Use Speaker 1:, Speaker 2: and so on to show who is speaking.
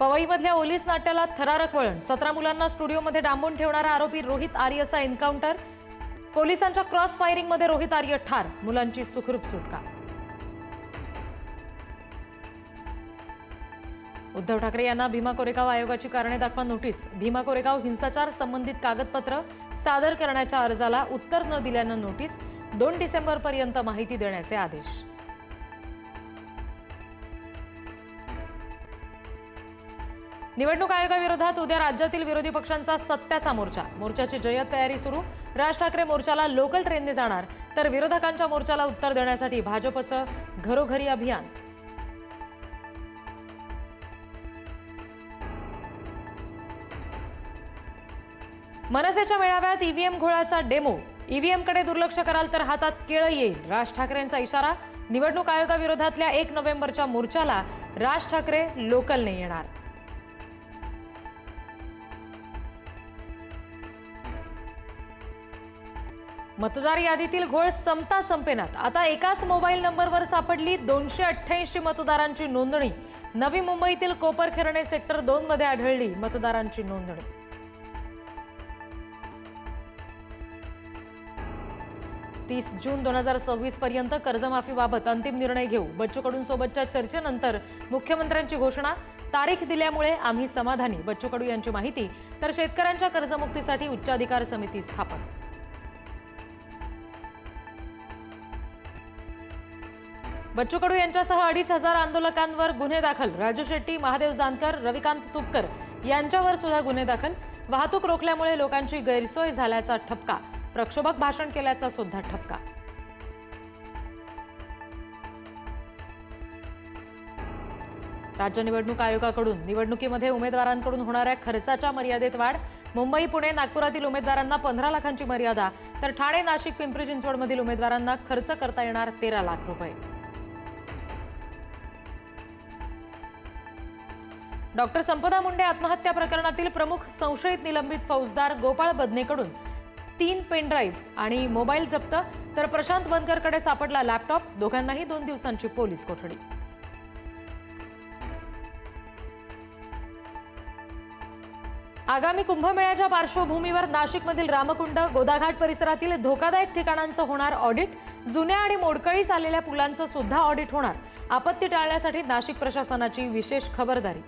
Speaker 1: पवईमधल्या ओलीस नाट्याला थरारक वळण. सतरा मुलांना स्टुडिओमध्ये डांबून ठेवणारा आरोपी रोहित आर्यचा एन्काउंटर. पोलिसांच्या क्रॉस फायरिंगमध्ये रोहित आर्य ठार. मुलांची सुखरूप सुटका. उद्धव ठाकरे यांना भीमा कोरेगाव आयोगाची कारणे दाखवा नोटीस. भीमा कोरेगाव हिंसाचार संबंधित कागदपत्र सादर करण्याच्या अर्जाला उत्तर न दिल्यानं नोटीस. दोन डिसेंबरपर्यंत माहिती देण्याचे आदेश. निवडणूक आयोगाविरोधात उद्या राज्यातील विरोधी पक्षांचा सत्याचा मोर्चा. मोर्चाची जय्यत तयारी सुरू. राज ठाकरे मोर्चाला लोकल ट्रेनने जाणार. तर विरोधकांच्या मोर्चाला उत्तर देण्यासाठी भाजपचं घरोघरी अभियान. मनसेच्या मेळाव्यात ईव्हीएम घोळाचा डेमो ईव्हीएमकडे दुर्लक्ष कराल तर हातात केळं येईल. राज ठाकरेंचा इशारा निवडणूक आयोगाविरोधातल्या एक नोव्हेंबरच्या मोर्चाला राज ठाकरे लोकलने येणार. मतदार यादीतील घोळ संपता संपेनात. आता एकाच मोबाईल नंबरवर सापडली दोनशे अठ्ठ्याऐंशी मतदारांची नोंदणी. नवी मुंबईतील कोपरखेरणे सेक्टर दोन मध्ये आढळली मतदारांची नोंदणी. तीस जून दोन हजार सव्वीस पर्यंत कर्जमाफीबाबत अंतिम निर्णय घेऊ. बच्चू कडूं सोबतच्या चर्चेनंतर मुख्यमंत्र्यांची घोषणा. तारीख दिल्यामुळे आम्ही समाधानी. बच्चू कडू यांची माहिती. तर शेतकऱ्यांच्या कर्जमुक्तीसाठी उच्चाधिकार समिती स्थापन. बच्चू कडू यांच्यासह अडीच हजार आंदोलकांवर गुन्हे दाखल. राजू शेट्टी महादेव जानकर रविकांत तुपकर यांच्यावर सुद्धा गुन्हे दाखल. वाहतूक रोखल्यामुळे लोकांची गैरसोय झाल्याचा ठपका. प्रक्षोभक भाषण केल्याचा सुद्धा ठपका. राज्य निवडणूक आयोगाकडून निवडणुकीमध्ये उमेदवारांकडून होणाऱ्या खर्चाच्या मर्यादेत वाढ. मुंबई पुणे नागपुरातील उमेदवारांना पंधरा लाखांची मर्यादा. तर ठाणे नाशिक पिंपरी चिंचवडमधील उमेदवारांना खर्च करता येणार तेरा लाख रुपये. डॉक्टर संपदा मुंडे आत्महत्या प्रकरणातील प्रमुख संशयित निलंबित फौजदार गोपाळ बदनेकडून तीन पेनड्राईव्ह आणि मोबाईल जप्त तर प्रशांत बनकरकडे सापडला लॅपटॉप. दोघांनाही दोन दिवसांची पोलीस कोठडी. आगामी कुंभमेळ्याच्या पार्श्वभूमीवर नाशिकमधील रामकुंड गोदाघाट परिसरातील धोकादायक ठिकाणांचं होणार ऑडिट. जुन्या आणि मोडकळीस आलेल्या पुलांचं सुद्धा ऑडिट होणार. आपत्ती टाळण्यासाठी नाशिक प्रशासनाची विशेष खबरदारी.